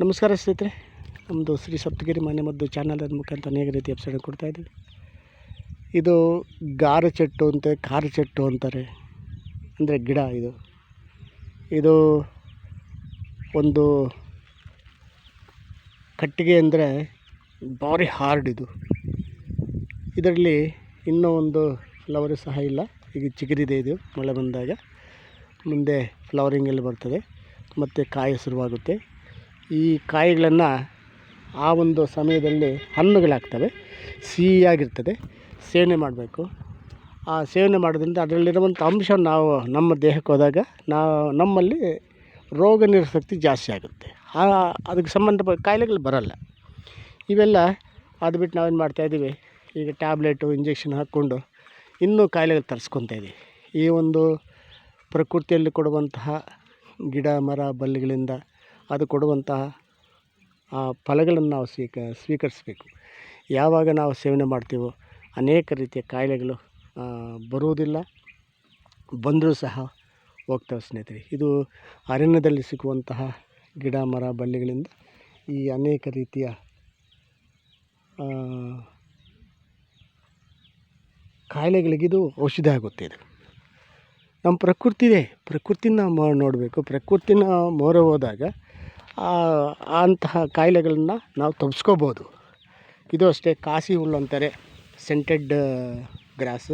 ನಮಸ್ಕಾರ ಸ್ನೇಹಿತರೆ ನಮ್ಮದು ಶ್ರೀ ಸಪ್ತಗಿರಿ ಮನೆ ಮದ್ದು ಚಾನಲ್ ಮುಖಾಂತರ ಅನೇಕ ರೀತಿ ಎಪಿಸೋಡ್ ಕೊಡ್ತಾ ಇದ್ದೀವಿ ಇದು ಗಾರ ಚೆಟ್ಟು ಅಂತ, ಖಾರ ಚೆಟ್ಟು ಅಂತಾರೆ. ಅಂದರೆ ಗಿಡ ಇದು. ಇದು ಒಂದು ಕಟ್ಟಿಗೆ ಅಂದರೆ ಭಾರಿ ಹಾರ್ಡ್ ಇದು. ಇದರಲ್ಲಿ ಇನ್ನೂ ಒಂದು ಫ್ಲವರು ಸಹ ಇಲ್ಲ. ಈಗ ಚಿಗುರಿದೆ ಇದು, ಮಳೆ ಬಂದಾಗ. ಮುಂದೆ ಫ್ಲವರಿಂಗಲ್ಲಿ ಬರ್ತದೆ. ಮತ್ತು ಕಾಯಿ ಶುರುವಾಗುತ್ತೆ. ಈ ಕಾಯಿಗಳನ್ನು ಆ ಒಂದು ಸಮಯದಲ್ಲಿ ಹಣ್ಣುಗಳಾಗ್ತವೆ, ಸಿಹಿಯಾಗಿರ್ತದೆ, ಸೇವನೆ ಮಾಡಬೇಕು. ಆ ಸೇವನೆ ಮಾಡೋದ್ರಿಂದ ಅದರಲ್ಲಿರುವಂಥ ಅಂಶ ನಾವು ನಮ್ಮ ದೇಹಕ್ಕೆ ಹೋದಾಗ ನಾವು ನಮ್ಮಲ್ಲಿ ರೋಗ ನಿರೋಧಕ ಜಾಸ್ತಿ ಆಗುತ್ತೆ. ಆ, ಅದಕ್ಕೆ ಸಂಬಂಧಪಟ್ಟ ಕಾಯಿಲೆಗಳು ಬರೋಲ್ಲ. ಇವೆಲ್ಲ ಅದು ಬಿಟ್ಟು ನಾವೇನು ಮಾಡ್ತಾಯಿದ್ದೀವಿ ಈಗ ಟ್ಯಾಬ್ಲೆಟು, ಇಂಜೆಕ್ಷನ್ ಹಾಕ್ಕೊಂಡು ಇನ್ನೂ ಕಾಯಿಲೆಗಳು ತರಿಸ್ಕೊತಾಯಿದ್ದೀವಿ ಈ ಒಂದು ಪ್ರಕೃತಿಯಲ್ಲಿ ಕೊಡುವಂತಹ ಗಿಡ, ಮರ, ಬಳ್ಳಿಗಳಿಂದ ಅದು ಕೊಡುವಂತಹ, ಆ, ಫಲಗಳನ್ನು ನಾವು ಸ್ವೀಕ, ಸ್ವೀಕರಿಸಬೇಕು. ಯಾವಾಗ ನಾವು ಸೇವನೆ ಮಾಡ್ತೀವೋ ಅನೇಕ ರೀತಿಯ ಕಾಯಿಲೆಗಳು ಬರುವುದಿಲ್ಲ. ಬಂದರೂ ಸಹ ಹೋಗ್ತವೆ ಸ್ನೇಹಿತರೆ. ಇದು ಅರಣ್ಯದಲ್ಲಿ ಸಿಗುವಂತಹ ಗಿಡ, ಮರ, ಬಳ್ಳಿಗಳಿಂದ ಈ ಅನೇಕ ರೀತಿಯ ಕಾಯಿಲೆಗಳಿಗಿದು ಔಷಧಿ ಆಗುತ್ತೆ ಇದು. ನಮ್ಮ ಪ್ರಕೃತಿ ಇದೆ ಪ್ರಕೃತಿನ ನೋಡಬೇಕು. ಪ್ರಕೃತಿನ ಮೊರೆ ಹೋದಾಗ ಅಂತಹ ಕಾಯಿಲೆಗಳನ್ನ ನಾವು ತಪ್ಪಿಸ್ಕೋಬೋದು ಇದು ಅಷ್ಟೇ, ಕಾಸಿ ಹುಲ್ಲು ಅಂತಾರೆ ಸೆಂಟೆಡ್ ಗ್ರಾಸ್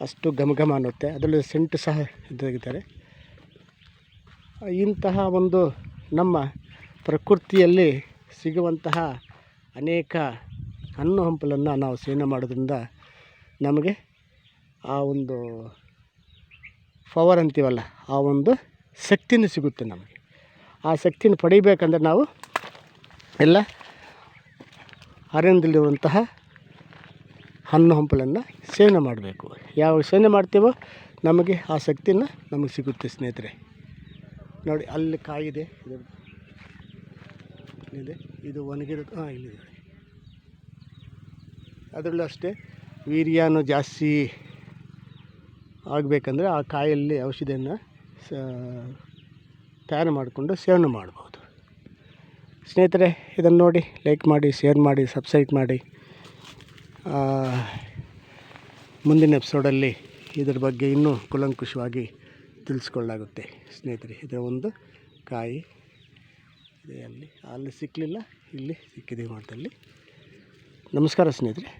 ಅಷ್ಟು ಘಮ ಘಮ ಅನ್ನುತ್ತೆ. ಅದರಲ್ಲಿ ಸೆಂಟ್ ಸಹ ತೆಗಿತಾರೆ ಇಂತಹ ಒಂದು ನಮ್ಮ ಪ್ರಕೃತಿಯಲ್ಲಿ ಸಿಗುವಂತಹ ಅನೇಕ ಹಣ್ಣು ಹಂಪಲನ್ನು ನಾವು ಸೇವನೆ ಮಾಡೋದ್ರಿಂದ ನಮಗೆ ಆ ಒಂದು ಪವರ್ ಅಂತೀವಲ್ಲ, ಆ ಒಂದು ಶಕ್ತಿನೂ ಸಿಗುತ್ತೆ ನಮಗೆ. ಆ ಶಕ್ತಿನ ಪಡಿಬೇಕಂದ್ರೆ ನಾವು ಎಲ್ಲ ಅರಣ್ಯದಲ್ಲಿರುವಂತಹ ಹಣ್ಣು ಹಂಪಲನ್ನು ಸೇವನೆ ಮಾಡಬೇಕು. ಯಾವ ಸೇವನೆ ಮಾಡ್ತೀವೋ ನಮಗೆ ಆ ಶಕ್ತಿನ ನಮಗೆ ಸಿಗುತ್ತೆ ಸ್ನೇಹಿತರೆ. ನೋಡಿ, ಅಲ್ಲಿ ಕಾಯಿದೆ. ಇದು ಇದೆ. ಒಣಗಿರ ಹಾಂ ಇಲ್ಲಿದೆ ಅದರಲ್ಲೂ ಅಷ್ಟೇ ವೀರ್ಯನೂ ಜಾಸ್ತಿ ಆಗಬೇಕಂದ್ರೆ ಆ ಕಾಯಲ್ಲಿ ಔಷಧಿಯನ್ನು ಸ ತಯಾರು ಮಾಡಿಕೊಂಡು ಸೇವನೆ ಮಾಡ್ಬೋದು. ಸ್ನೇಹಿತರೆ, ಇದನ್ನು ನೋಡಿ, ಲೈಕ್ ಮಾಡಿ, ಶೇರ್ ಮಾಡಿ, ಸಬ್ಸ್ಕ್ರೈಬ್ ಮಾಡಿ. ಮುಂದಿನ ಎಪಿಸೋಡಲ್ಲಿ ಇದರ ಬಗ್ಗೆ ಇನ್ನೂ ಕುಲಂಕುಷವಾಗಿ ತಿಳಿಸ್ಕೊಳ್ಳಾಗುತ್ತೆ ಸ್ನೇಹಿತರೆ, ಇದರ ಒಂದು ಕಾಯಿ ಇದೆ ಅಲ್ಲಿ ಅಲ್ಲಿ ಸಿಕ್ಕಲಿಲ್ಲ ಇಲ್ಲಿ ಸಿಕ್ಕಿದೆ ಮಾತಲ್ಲಿ ನಮಸ್ಕಾರ ಸ್ನೇಹಿತರೆ.